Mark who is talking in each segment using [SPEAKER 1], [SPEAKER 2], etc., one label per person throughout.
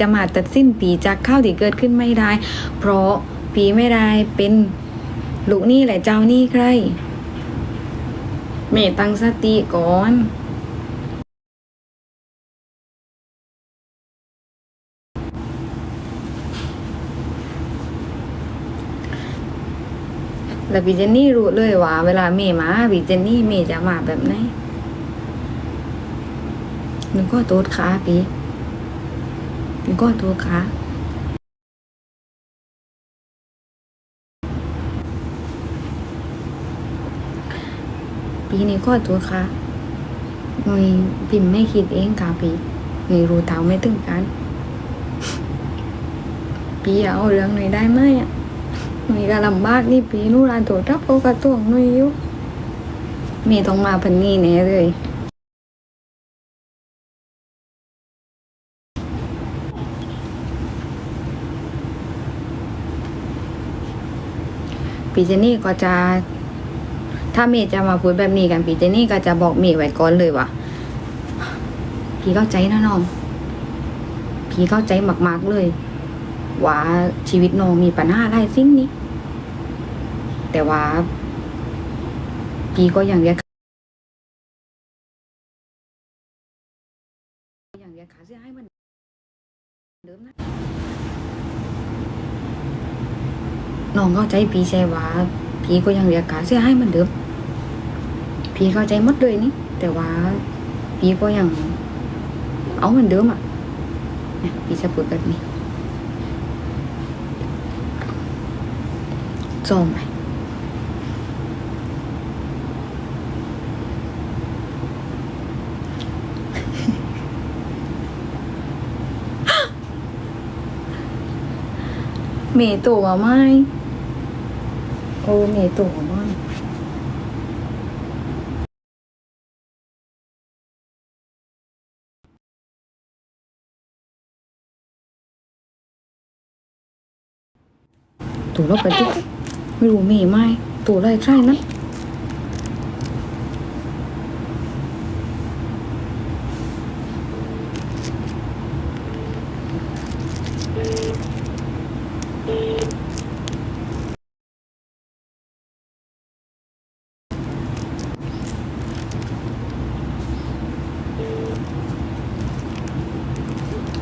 [SPEAKER 1] จะมาตัดสิ้นปีจากข้าวที่เกิดขึ้นไม่ได้ เพราะปีไม่ได้เป็นลูกนี้แหละเจ้านี้ใครเมตังสติก่อนแล้วพี่เจนนี่รู้เลยว่า เวลาเมย์มาพี่เจนนี่เมย์จะมาแบบไหนหนูก็โทษขาพี่ หนูก็โทษขาปีนี้ก็โทษขาหน่ยพิมไม่คิดเองค่ะพี่หน่ยรู้เท่าไม่ถึงกันพี่เอาเรื่องหน่ยได้ไหมอะหนุ่ยก็ลำบากนี่ปีนู่นรานตัวรับเขากระตัวหนุ่ยอยู่มีต้องมาพันนี้แน่เลย ปีเจนี่ก็จะ ถ้าเมย์จะมาพูดแบบนี้กันปีเจนี่ก็จะบอกเมย์ไว้ก่อนเลยว่าพี่เข้าใจนะน้อง พี่เข้าใจมาก ๆ เลย ว่าชีวิตน้องมีปัญหาอะไรสิ่งนี้ แต่ว่า พี่ก็ยังเรียกยังเรียกค่าเสียหายเหมันเดิมนะ น้องเข้าใจพี่ใช่ว่าพี่ก็ยังเรียกค่าเสียใหายเหมันเดิมพีเข้าใจหมดเลยนี่ แต่ว่าพีก็ยังเอาเหมือนเดิมอะเนี่ยพี่จะพูดแบบนี้จอมไปเมตัวไหม โอ้เมตัวไหมตัวเราไปที่ไม่รู้มีไหมตัวอะไรใช่นะ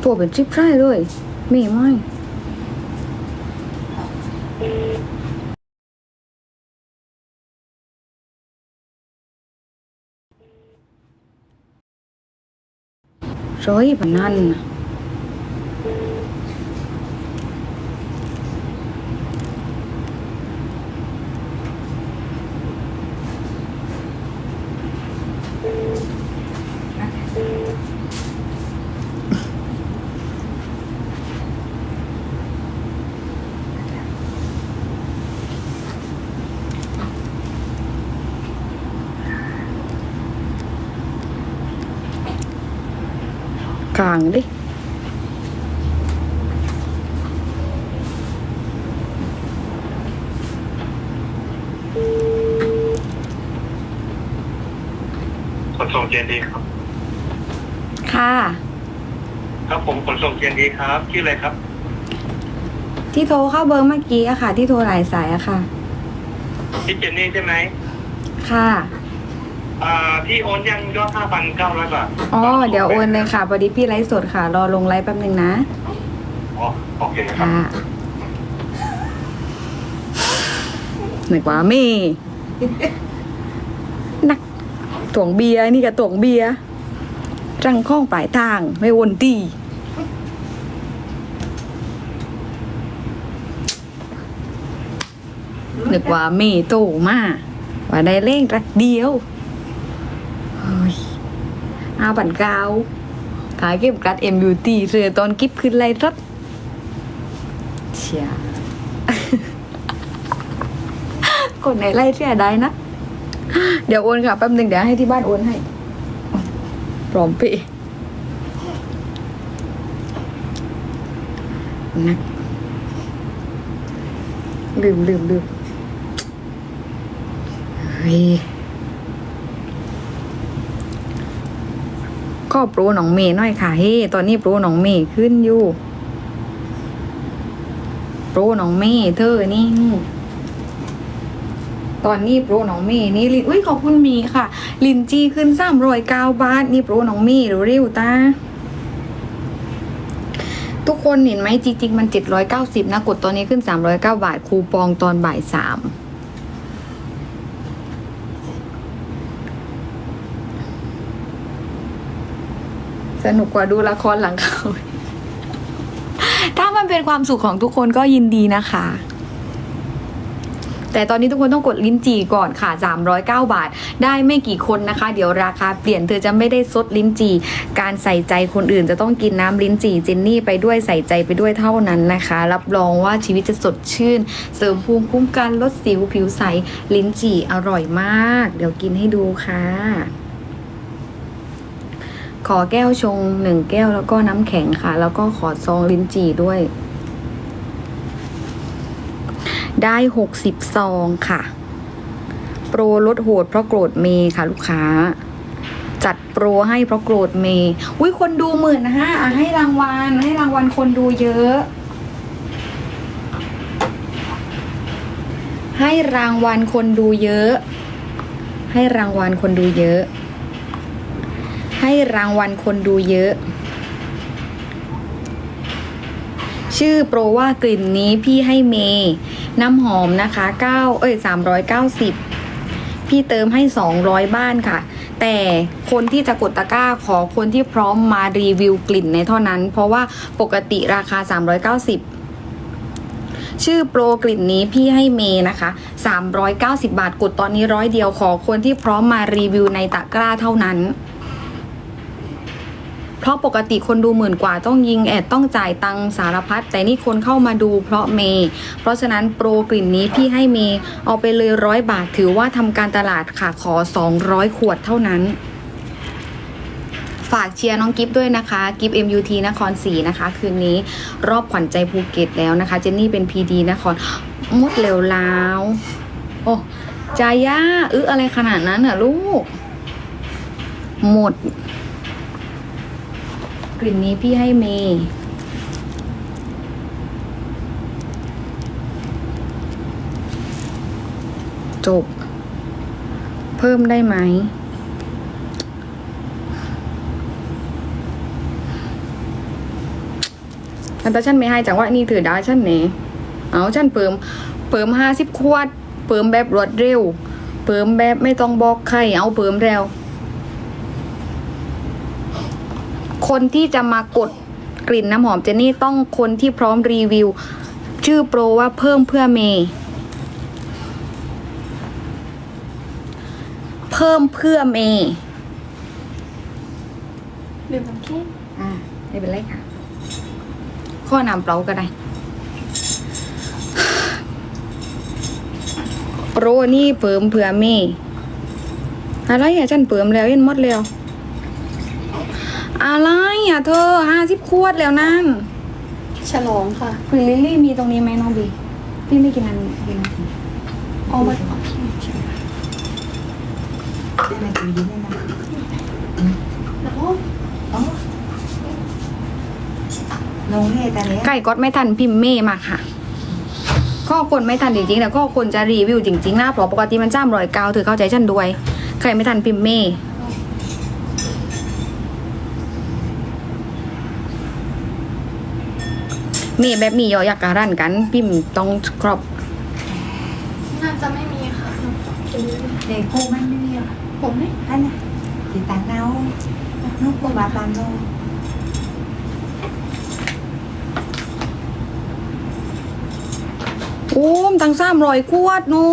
[SPEAKER 1] ตั วเป็นชิปใช่เลยมีไหมร้อยปนนั่นนะางดิ
[SPEAKER 2] ขนส่งเจนดีครับ
[SPEAKER 1] ค่ะ
[SPEAKER 2] ครับผมขนส่งเจนดีครับชื่ออะไรครับ
[SPEAKER 1] ที่โทรเข้าเบอร์เมื่อกี้อะค่ะ ที่โทรหลายสายอะค่ะ
[SPEAKER 2] พี่เจนนี่ใช่ไหม
[SPEAKER 1] ค่ะ
[SPEAKER 2] อ่าพี่โอนยังยอดห้าพันเก้าร้อยบาท
[SPEAKER 1] อ๋อเดี๋ยวโอนเลยค่ะพอดีพี่ไลฟ์สดค่ะ รอลงไลฟ์แป๊บนึงนะ
[SPEAKER 2] อ๋อโอเคครับ
[SPEAKER 1] ค่ะหนึกว่าเม่นักถ่วงเบียร์นี่กับถ่วงเบียร์รังข้องปลายทางไม่วนตีนึกว่าเม่โตมาว่าได้เล่งรักเดียวเฮ้ย อาบันเกาขายเก็บกัดเอ็มบิวตี้เสือตอนกิฟขึ้นไรรัดเชียคนไหนไล่เสียได้นะ เดี๋ยวโอนค่ะแป๊บหนึ่งเดี๋ยวให้ที่บ้านโอนให้พร้อมปีนักลืมลืมลืมเฮ้ย ก็โปรหนองเมย์น่อยค่ะเฮ้ตอนนี้โปรหนองเมย์ขึ้นอยู่โปรหนองเมย์เธอนี่ตอนนี้โปรหนองเมย์นี่ลินอุ้ยขอบคุณมีค่ะ ลินจีขึ้นสามร้อยเก้าบาทนี่โปรหนองเมย์เร็วตาทุกคนเห็นไหมจริงจริงมันเจ็ดร้อยเก้าสิบนะ กดตอนนี้ขึ้นสามร้อยเก้าบาท คูปองตอนบ่ายสาม สนุกกว่าดูละครหลังเขาถ้ามันเป็นความสุขของทุกคนก็ยินดีนะคะ แต่ตอนนี้ทุกคนต้องกดลิ้นจี่ก่อนค่ะ 309 บาท ได้ไม่กี่คนนะคะ เดี๋ยวราคาเปลี่ยนเธอจะไม่ได้ซดลิ้นจี่ การใส่ใจคนอื่นจะต้องกินน้ำลิ้นจี่เจนนี่ไปด้วยใส่ใจไปด้วยเท่านั้นนะคะ รับรองว่าชีวิตจะสดชื่น เสริมภูมิคุ้มกันลดสิวผิวใสลิ้นจี่อร่อยมาก เดี๋ยวกินให้ดูค่ะ อแก้วชงหนึ่งแก้วแล้วก็น้ำแข็งค่ะ แล้วก็ขอซองลิ้นจี่ด้วย ได้หกสิบซองค่ะ โปรลดโหดเพราะโกรธเมย์ค่ะ ลูกค้า จัดโปรให้เพราะโกรธเมย์อุ้ยคนดูหมื่นนะฮะให้รางวัลให้รางวัลคนดูเยอะ ให้รางวัลคนดูเยอะ ให้รางวัลคนดูเยอะ ให้รางวัลคนดูเยอะ ชื่อโปรว่ากลิ่นนี้พี่ให้เมย์น้ำหอมนะคะ9เอ้ย390 พี่เติมให้ 200 บ้านค่ะ แต่คนที่จะกดตะกร้าขอคนที่พร้อมมารีวิวกลิ่นในเท่านั้น เพราะว่าปกติราคา 390ชื่อโปรกลิ่นนี้พี่ให้เมย์นะคะ 390 บาทกดตอนนี้ร้อยเดียวขอคนที่พร้อมมารีวิวในตะกร้าเท่านั้น เพราะปกติคนดูหมื่นกว่าต้องยิงแอดต้องจ่ายตังสารพัดแต่นี่คนเข้ามาดูเพราะเมย์เพราะฉะนั้นโปรกลิ่นนี้พี่ให้เมย์เอาไปเลยร้อยบาทถือว่าทำการตลาดค่ะขอ 200 ขวดเท่านั้นฝากเชียร์น้องกิฟด้วยนะคะกิฟ MUT นครศรีนะคะ คืนนี้รอบขวัญใจภูเก็ตแล้วนะคะ เจนนี่เป็น PD นครมุดเร็วลาว โอ้จาย่าอึะอะไรขนาดนั้นน่ะลูก หมด กลิ่นนี้พี่ให้เมย์จบ เพิ่มได้ไหมอันตาฉันไม่ให้จังว่านี่ถือได้ฉันเน่เอาฉันเปิมเปิมห้าสิบขวดเปิมแบบรวดเร็วเปิมแบบไม่ต้องบอกใคร เอาเปิมเร็ว คนที่จะมากดกลิ่นน้ำหอมเจนนี่ต้องคนที่พร้อมรีวิว ชื่อโปรว่าเพิ่มเพื่อเมย์เพิ่มเพื่อเมย์
[SPEAKER 3] ดื่มน้ำแข็ง
[SPEAKER 1] อ่าไม่เป็นไรค่ะ ข้อนำเปล่าก็ได้ โปรนี่เปิมเผื่อเมย์อะไรอะฉันเปิมแล้วเห็นหมดแล้ว อะไรอะเธอห้าสิบขวดแล้วนั่น
[SPEAKER 3] ฉลองค่ะ
[SPEAKER 1] คุณลิลลี่มีตรงนี้ไหมน้องบีพี่ไม่กินอันนี้กินอันนี้
[SPEAKER 3] เอามา
[SPEAKER 4] อะไรจะยิ้มได้ไหม
[SPEAKER 3] แล้ว
[SPEAKER 4] อ๋อลงให้แต่เนี้ย
[SPEAKER 1] ไก่ก๊อตไม่ทันพิมพ์เม่มาค่ะข้อคนไม่ทันจริงๆแต่ข้อคนจะรีวิวจริงๆนะเพราะปกติมันจ้ามรอยเกาถือเข้าใจฉันด้วย ใครไม่ทันพิมพ์เม่ ม่แบบมียออยากการันกัน พิมพ์ต้องครอบ
[SPEAKER 3] น่าจะไม่มีค่ะกิน
[SPEAKER 4] เด็กพวกมันไม่มีหรอก
[SPEAKER 3] ผมไม่
[SPEAKER 4] อันน่ะติดตามเอานุกพวกบาปามโน
[SPEAKER 1] โอ้มตั้งสามรอยขวดหนู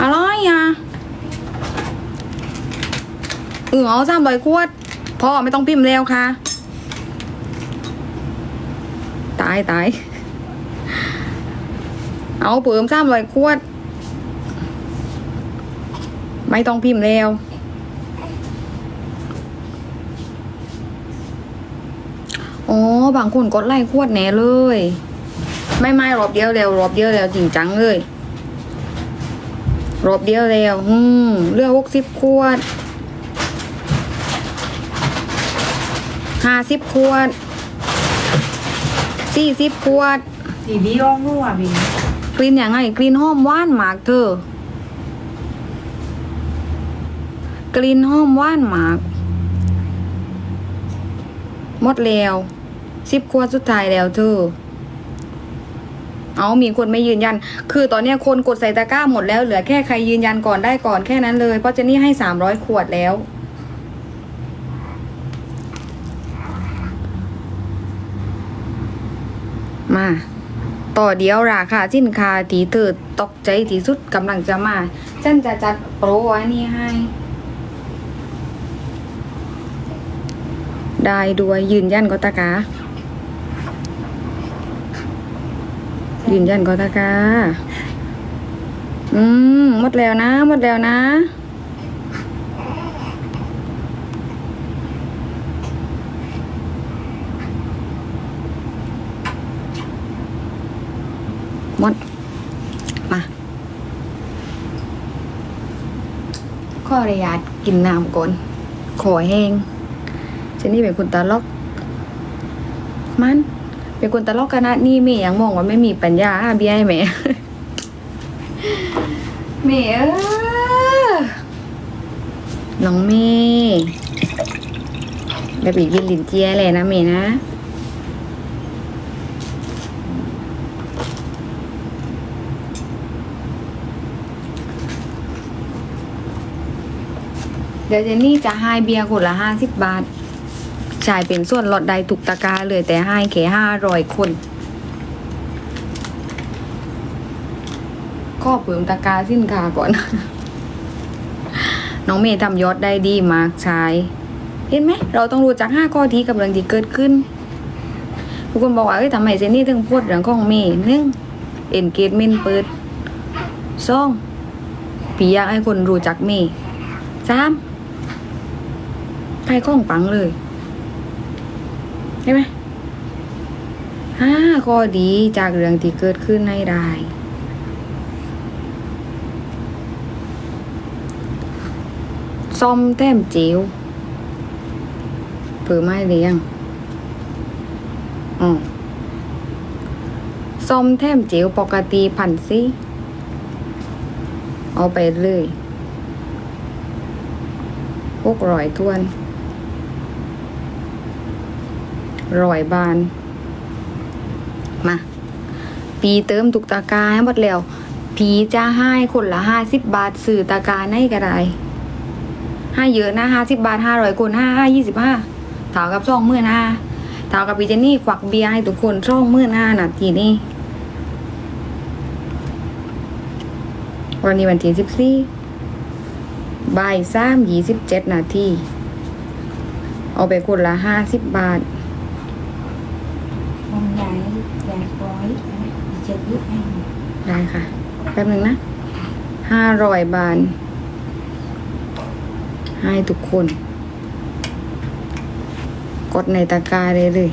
[SPEAKER 1] อะไรอะเออเอาสามรอยขวดพ่อไม่ต้องพิมพ์แล้วค่ะ ตายตาย เอาเปิมสามรอยขวด ไม่ต้องพิมพ์แล้วอ๋อบางคนกดไล่ขวดแน่เลย ไม่ไม่รอบเดียวแล้วรอบเดียวแล้วจริงจังเลย รอบเดียวแล้ว อืมเลือกหกสิบขวดห้าสิบขวด สี่สิบขวด
[SPEAKER 4] สีบีร้องรั่วบี
[SPEAKER 1] กลิ่นย่างไงกลิ่นหอมหว่านหมากเธอกลิ่นหอมหว่านหมากหมดแล้วสิบขวดสุดท้ายแล้วเธอเอามีคนไม่ยืนยัน คือตอนนี้คนกดใส่ตะกร้าหมดแล้วเหลือแค่ใครยืนยันก่อนได้ก่อนแค่นั้นเลย เพราะเจนนี่ให้สามร้อยขวดแล้ว มา ต่อเดียวราคาสินค้าที่เธอตกใจที่สุดกำลังจะมา ฉันจะจัดโปรอันนี้ให้ ได้ด้วยยืนยันก็ตะกายืนยันก็ตะกาอืมหมดแล้วนะ หมดแล้วนะ หมด มา ขออนุญาตกินน้ำก่อนขอแห้งฉันนี่เป็นคนตลกมัน เป็นคนตลกขนาดนี้แม่ยังมองว่าไม่มีปัญญาเบี้ยให้แม่แม่เออน้องเมย์แบบอีกกินลินเจียเลยนะเมย์นะ เดี๋ยวเจนนี่จะให้เบียร์คนละห้าสิบบาทจ่ายเป็นส่วนลดใดถูกตะกาเลยแต่ให้แค่ห้าร้อยคนข้อเปิมตะกาสินค้าก่อน น้องเมย์ทำยอดได้ดีมากชาย เห็นไหม เราต้องรู้จักห้าข้อที่กับเรื่องที่เกิดขึ้นทุกคนบอกว่าเอ้ยทำไมเจนนี่ถึงพูดเรื่องของเมย์หนึ่งเอ็นเกจเมนเปิดสองพี่อยากให้คนรู้จักเมย์สาม ใครข้องปังเลยใช่ไหมห้าข้อดีจากเรื่องที่เกิดขึ้นให้ได้ซ่อมแต้มจิ๋วเผื่อไม่เลี้ยงอ๋อซ่อมแต้มจิ๋วปกติพันสิเอาไปเลยพวกรอยทวน รอยบาน มา ปีเติมทุกตะกร้าให้หมดแล้ว ผีจะให้คนละห้าสิบบาทสื่อตะกร้าในก็ได้ให้เยอะนะห้าสิบบาทห้าร้อยคนห้าห้ายี่สิบห้าเท่ากับช่องมื่นห้าเท่ากับพี่เจนนี่ฝากเบียร์ให้ทุกคนช่องมื่นห้านาทีนี้วันนี้วันที่สิบสี่บ่ายสามยี่สิบเจ็ดนาทีเอาไปคนละห้าสิบบาท
[SPEAKER 4] มองใหญ่ใหญ่ร้อยอีเจ็ดยี่ห้า
[SPEAKER 1] ได้ค่ะ แป๊บหนึ่งนะห้าร้อยบาทให้ทุกคน กดในตะกร้าเลยเลย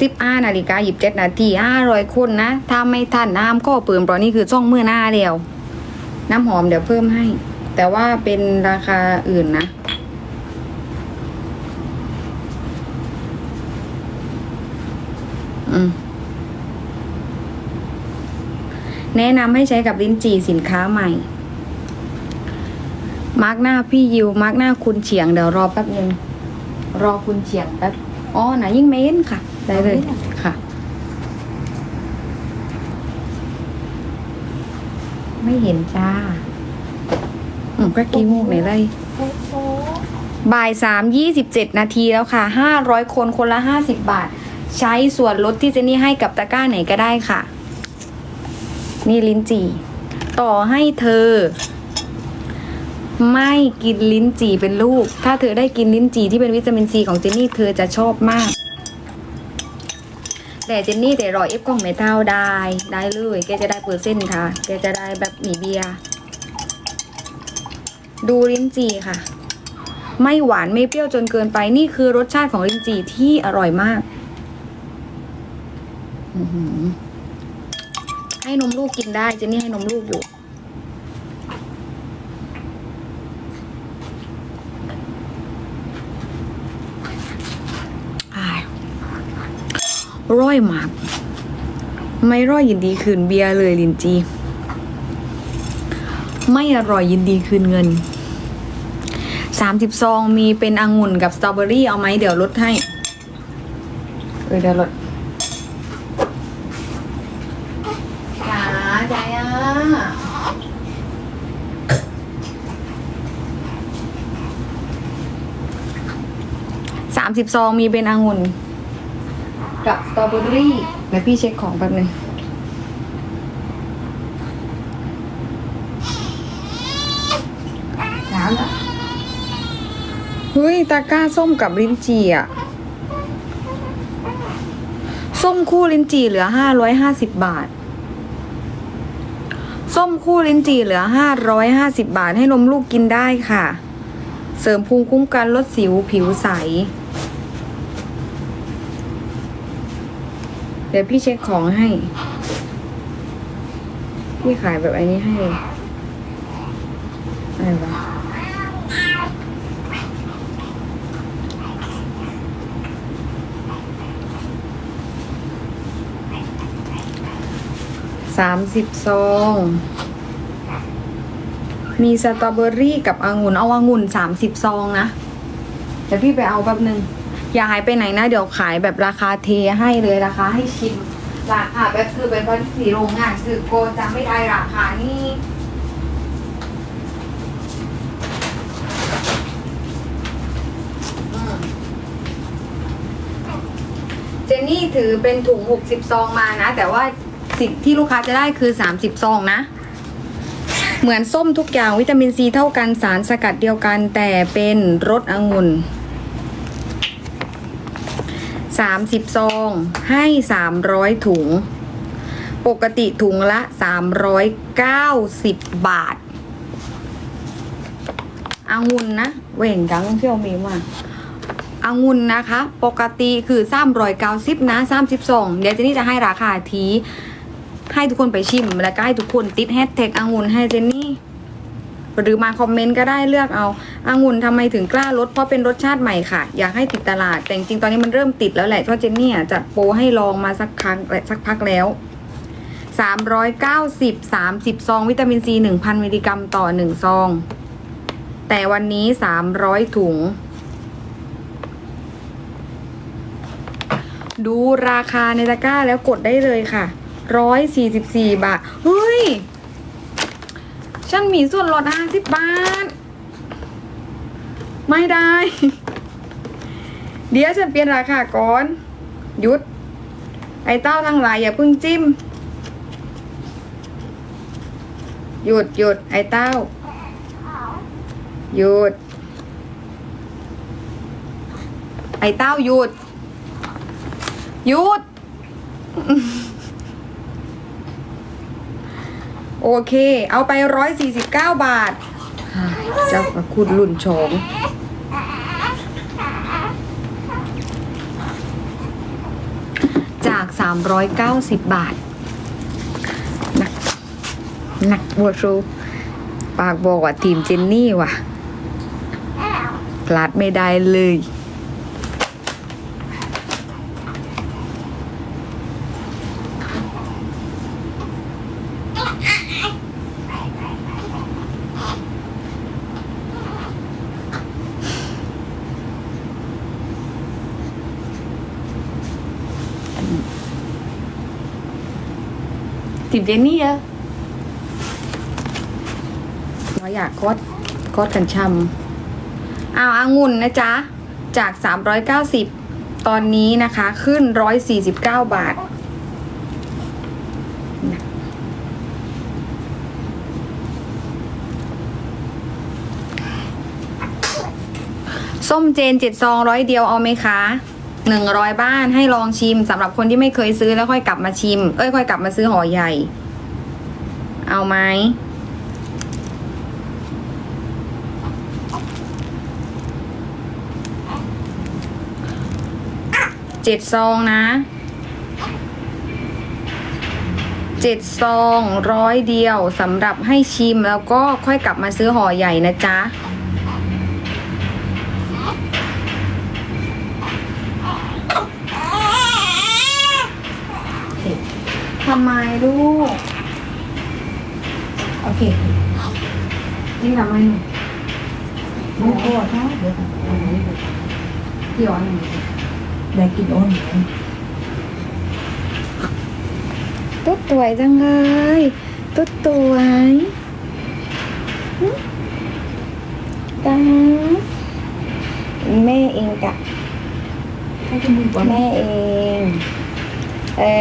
[SPEAKER 1] สิบห้านาฬิกาหยิบเจ็ดนาทีห้าร้อยคนนะ ถ้าไม่ทันน้ำข้อเปิมตอนนี้คือช่องมือหน้าเดียว น้ำหอมเดี๋ยวเพิ่มให้ แต่ว่าเป็นราคาอื่นนะ แนะนำให้ใช้กับลิ้นจี่สินค้าใหม่ มาร์กหน้าพี่ยิว มาร์กหน้าคุณเฉียง เดี๋ยวรอแป๊บนึง รอคุณเฉียงแป๊บ อ๋อหนะยิ่งเม้นค่ะ ได้เลยค่ะ ไม่เห็นจ้าอืมก็กี้มูกไหนได้
[SPEAKER 3] โอ้โห
[SPEAKER 1] บ่ายสามยี่สิบเจ็ดนาทีแล้วค่ะห้าร้อยคนคนละห้าสิบบาท ใช้ส่วนลดที่เจนี่ให้กับตะกร้าไหนก็ได้ค่ะ นี่ลิ้นจี่ ต่อให้เธอ ไม่กินลิ้นจี่เป็นลูก ถ้าเธอได้กินลิ้นจี่ที่เป็นวิตามินซีของเจนนี่เธอจะชอบมาก แต่เจนนี่แต่รอยเอฟกล้องไม่เท่าได้ได้เลยแกจะได้เปอร์เซ็นต์ค่ะ แกจะได้แบบหมีเบียดูลิ้นจี่ค่ะ ไม่หวานไม่เปรี้ยวจนเกินไปนี่คือรสชาติของลิ้นจี่ที่อร่อยมาก อือหือ ให้นมลูกกินได้เจนนี่ให้นมลูกอยู่ร้อยมาก ไม่ร้อยยินดีคืนเบียร์เลยลินจี ไม่อร่อยยินดีคืนเงินสามสิบซองมีเป็นองุ่นกับสตรอเบอรี่เอาไหมเดี๋ยวลดให้ เออเดี๋ยวลดจ๋าใจอะสามสิบซองมีเป็นองุ่น กับสตรอเบอรี่เดี๋ยวพี่เช็คของแป๊บนึงน้ำอะเฮ้ยตาก้าส้มกับลิ้นจี่อะส้มคู่ลิ้นจี่เหลือห้าร้อยห้าสิบบาท ส้มคู่ลิ้นจี่เหลือห้าร้อยห้าสิบบาทให้นมลูกกินได้ค่ะ เสริมภูมิคุ้มกันลดสิวผิวใส เดี๋ยวพี่เช็คของให้ พี่ขายแบบไอ้นี้ให้อะไรวะสามสิบซอง มีสตรอเบอรี่กับองุ่น เอาองุ่นสามสิบซองนะ เดี๋ยวพี่ไปเอาแป๊บนึง อย่าหายไปไหนนะ เดี๋ยวขายแบบราคาเทให้เลยราคาให้ชิมราคาแบบคือเป็นพันสีโรงงานคือโกจะไม่ได้ราคานี่เจนนี่ถือเป็นถุงหกสิบซองมานะ แต่ว่าสิ่งที่ลูกค้าจะได้คือสามสิบซองนะ เหมือนส้มทุกอย่างวิตามินซีเท่ากันสารสกัดเดียวกันแต่เป็นรสองุ่น สามสิบซอง ให้สามร้อยถุง ปกติถุงละสามร้อยเก้าสิบบาทอางุ่นนะเว่งจังเที่ยวมีมาอางุ่นนะคะ ปกติคือสามร้อยเก้าสิบนะสามสิบสองเดี๋ยวเจนนี่จะให้ราคาที ให้ทุกคนไปชิม แล้วก็ให้ทุกคนติดแฮชแท็กอางุ่นให้เจนนี่ หรือมาคอมเมนต์ก็ได้เลือกเอาอางุ่นทำไมถึงกล้าลดเพราะเป็นรสชาติใหม่ค่ะ อยากให้ติดตลาด แต่จริงตอนนี้มันเริ่มติดแล้วแหละเพราะเจนนี่อะจัดโปรให้ลองมาสักครั้งสักพักแล้ว390 30 ซอง วิตามินซี 1,000 มิลลิกรัมต่อ 1 ซอง แต่วันนี้ 300 ถุง ดูราคาในตะกร้าแล้วกดได้เลยค่ะ 144 บาท เฮ้ย ฉันมีส่วนลดห้าสิบบาท ไม่ได้ เดี๋ยวฉันเปลี่ยนราคาก่อน หยุด ไอ้เต้าทั้งหลายอย่าเพิ่งจิ้ม หยุดหยุดไอ้เต้า หยุด ไอ้เต้าหยุด หยุด โอเค เอาไปร้อยสี่สิบเก้าบาท เจ้าพระคุณรุ่นโฉงจากสามร้อยเก้าสิบบาท หนัก หนักบัวชูปากบอกว่าทีมเจนนี่ว่ะพลาดไม่ได้เลย ทีมเจนี่อะเราอยากกดกดกันชำเอาอางุ่นนะจ๊ะ จาก 390 ตอนนี้นะคะขึ้น 149 บาท ส้มเจนเจ็ดซองร้อยเดียวเอาไหมคะ หนึ่งร้อยบ้านให้ลองชิมสำหรับคนที่ไม่เคยซื้อแล้วค่อยกลับมาชิม เอ้ยค่อยกลับมาซื้อห่อใหญ่ เอาไหมเจ็ดซองนะเจ็ดซองร้อยเดียวสำหรับให้ชิมแล้วก็ค่อยกลับมาซื้อห่อใหญ่นะจ๊ะ
[SPEAKER 4] เำ
[SPEAKER 1] ไม ลูก โอเคยิ่งทำไมหนู
[SPEAKER 4] ลูกโอ้ท้อเดี๋ยวก่อน
[SPEAKER 1] พี่ย้อนหนู
[SPEAKER 4] ได้กินโอน
[SPEAKER 1] ตุ๊ดสวยจังเลย ตุ๊ดสวยหึจ้าแม่เองกะ
[SPEAKER 4] ให้กินมือก่อน
[SPEAKER 1] แม่เอง เอ๋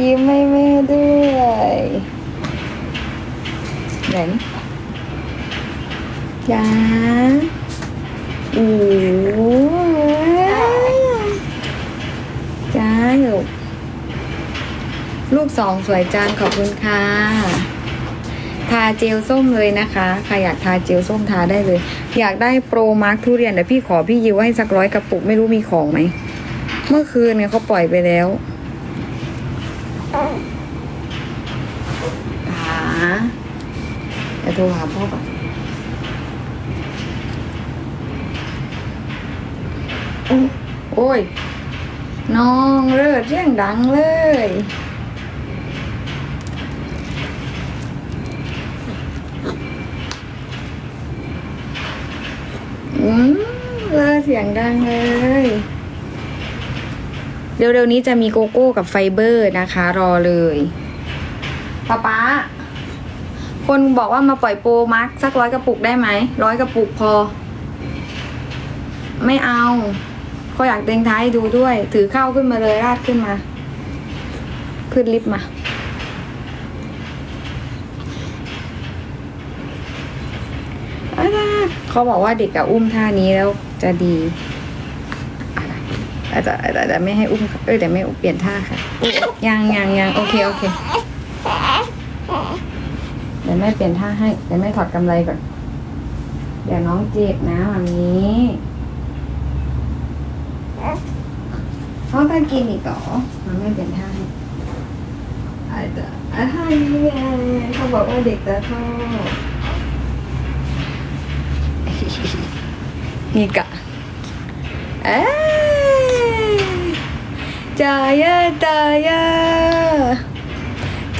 [SPEAKER 1] ยิ้มให้แม่ด้วยไหนจ้าโอ้จ้าลูกลูกสองสวยจังขอบคุณค่ะ ทาเจลส้มเลยนะคะใครอยากทาเจลส้มทาได้เลย อยากได้โปรมาร์คทุเรียนเดี๋ยวพี่ขอพี่ยิวให้สักร้อยกระปุกไม่รู้มีของไหม เมื่อคืนเนี่ยเขาปล่อยไปแล้วหาจะ โทรหาพ่อก่อนโอ้โอ้ยน้องเลิศเสียงดังเลยอืมเลิศเสียงดังเลย เร็วๆนี้จะมีโกโก้กับไฟเบอร์นะคะ รอเลยป๊าป๊า คนบอกว่ามาปล่อยโปรมาร์คสักร้อยกระปุกได้ไหมร้อยกระปุกพอ ไม่เอาเขาอยากเต็งท้ายดูด้วย ถือเข้าขึ้นมาเลยราดขึ้นมา ขึ้นลิฟต์มา เขาบอกว่าเด็กกับอุ้มท่านี้แล้วจะดีอาจจะอาจจะไม่ให้อุ้ม เอ้ยเดี๋ยวไม่เปลี่ยนท่าค่ะ ยังยังยังโอเค โอเค ดี๋ยวแม่เปลี่ยนท่าให้ เดี๋ยวแม่ถอดกำไรก่อน เดี๋ยวน้องเจ็บนะวันนี้น้องถ้ากินอีกเหรอมันไม่เปลี่ยนท่าให้อาจจะอะท่านี้ไงเขาบอกว่าเด็กจะชอบนี่กะ เอ้ยจายาตายา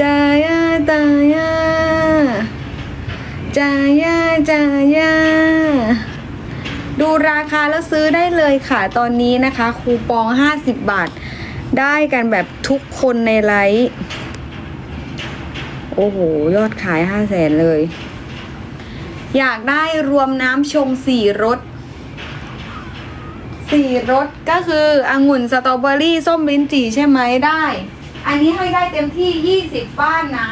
[SPEAKER 1] จายาตายา จายาจายาดูราคาแล้วซื้อได้เลยค่ะตอนนี้นะคะ คูปอง 50 บาท ได้กันแบบทุกคนในไลฟ์โอ้โห ยอดขาย 5 0 0แสนเลย อยากได้รวมน้ำชงสี่รสสี่รสก็คือองุ่นสตรอเบอรี่ ส้มลิ้นจี่ใช่ไหมได้ อันนี้ให้ได้เต็มที่ยี่สิบบ้านนะ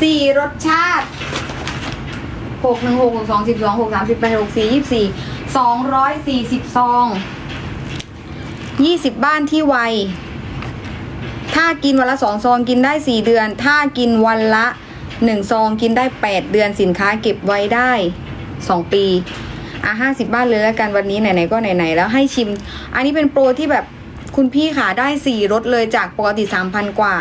[SPEAKER 1] สี่รสชาติหกหนึ่งหกหกสองสิบสองหกสามสิบแปดหกสี่ยี่สี่สองร้อยสี่สิบซองยี่สิบบ้านที่ไว ถ้ากินวันละสองซองกินได้สี่เดือน ถ้ากินวันละหนึ่งซองกินได้แปดเดือนสินค้าเก็บไว้ได้สองปีอะห้าสิบบ้านเลยแล้วกันวันนี้ไหนๆก็ไหนๆแล้วให้ชิม อันนี้เป็นโปรที่แบบคุณพี่ขาได้สี่รสเลยจากปกติสามพันกว่า